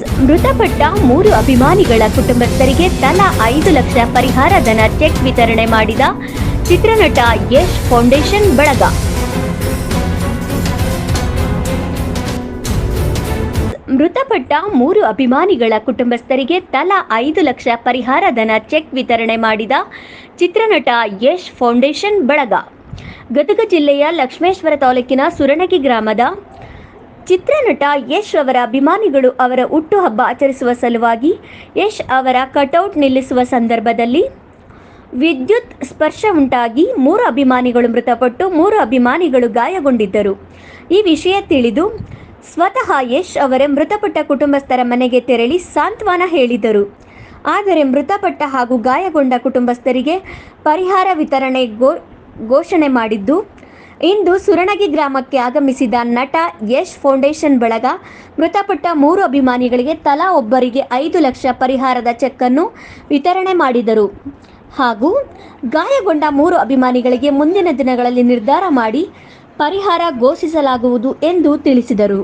ಮೃತಪಟ್ಟ ಮೂರು ಅಭಿಮಾನಿಗಳ ಕುಟುಂಬಸ್ಥರಿಗೆ ತಲಾ ಐದು ಲಕ್ಷ ಪರಿಹಾರ ಧನ ಚೆಕ್ ವಿತರಣೆ ಮಾಡಿದ ಚಿತ್ರನಟ ಯಶ್ ಫೌಂಡೇಶನ್ ಬಳಗ. ಮೃತಪಟ್ಟ ಮೂರು ಅಭಿಮಾನಿಗಳ ಕುಟುಂಬಸ್ಥರಿಗೆ ತಲಾ ಐದು ಲಕ್ಷ ಪರಿಹಾರ ಧನ ಚೆಕ್ ವಿತರಣೆ ಮಾಡಿದ ಚಿತ್ರನಟ ಯಶ್ ಫೌಂಡೇಶನ್ ಬಳಗ. ಗದಗ ಜಿಲ್ಲೆಯ ಲಕ್ಷ್ಮೇಶ್ವರ ತಾಲೂಕಿನ ಸುರಣಗಿ ಗ್ರಾಮದ ಚಿತ್ರನಟ ಯಶ್ ಅವರ ಅಭಿಮಾನಿಗಳು ಅವರ ಹುಟ್ಟುಹಬ್ಬ ಆಚರಿಸುವ ಸಲುವಾಗಿ ಯಶ್ ಅವರ ಕಟೌಟ್ ನಿಲ್ಲಿಸುವ ಸಂದರ್ಭದಲ್ಲಿ ವಿದ್ಯುತ್ ಸ್ಪರ್ಶ ಉಂಟಾಗಿ ಮೂರು ಅಭಿಮಾನಿಗಳು ಮೃತಪಟ್ಟು ಮೂರು ಅಭಿಮಾನಿಗಳು ಗಾಯಗೊಂಡಿದ್ದರು. ಈ ವಿಷಯ ತಿಳಿದು ಸ್ವತಃ ಯಶ್ ಅವರೇ ಮೃತಪಟ್ಟ ಕುಟುಂಬಸ್ಥರ ಮನೆಗೆ ತೆರಳಿ ಸಾಂತ್ವನ ಹೇಳಿದರು. ಆದರೆ ಮೃತಪಟ್ಟ ಹಾಗೂ ಗಾಯಗೊಂಡ ಕುಟುಂಬಸ್ಥರಿಗೆ ಪರಿಹಾರ ವಿತರಣೆ ಘೋಷಣೆ ಮಾಡಿದ್ದು ಇಂದು ಸುರಣಗಿ ಗ್ರಾಮಕ್ಕೆ ಆಗಮಿಸಿದ ನಟ ಯಶ್ ಫೌಂಡೇಶನ್ ಬಳಗ ಮೃತಪಟ್ಟ ಮೂರು ಅಭಿಮಾನಿಗಳಿಗೆ ತಲಾ ಒಬ್ಬರಿಗೆ ಐದು ಲಕ್ಷ ಪರಿಹಾರದ ಚೆಕ್ ಅನ್ನು ವಿತರಣೆ ಮಾಡಿದರು. ಹಾಗೂ ಗಾಯಗೊಂಡ ಮೂರು ಅಭಿಮಾನಿಗಳಿಗೆ ಮುಂದಿನ ದಿನಗಳಲ್ಲಿ ನಿರ್ಧಾರ ಮಾಡಿ ಪರಿಹಾರ ಘೋಷಿಸಲಾಗುವುದು ಎಂದು ತಿಳಿಸಿದರು.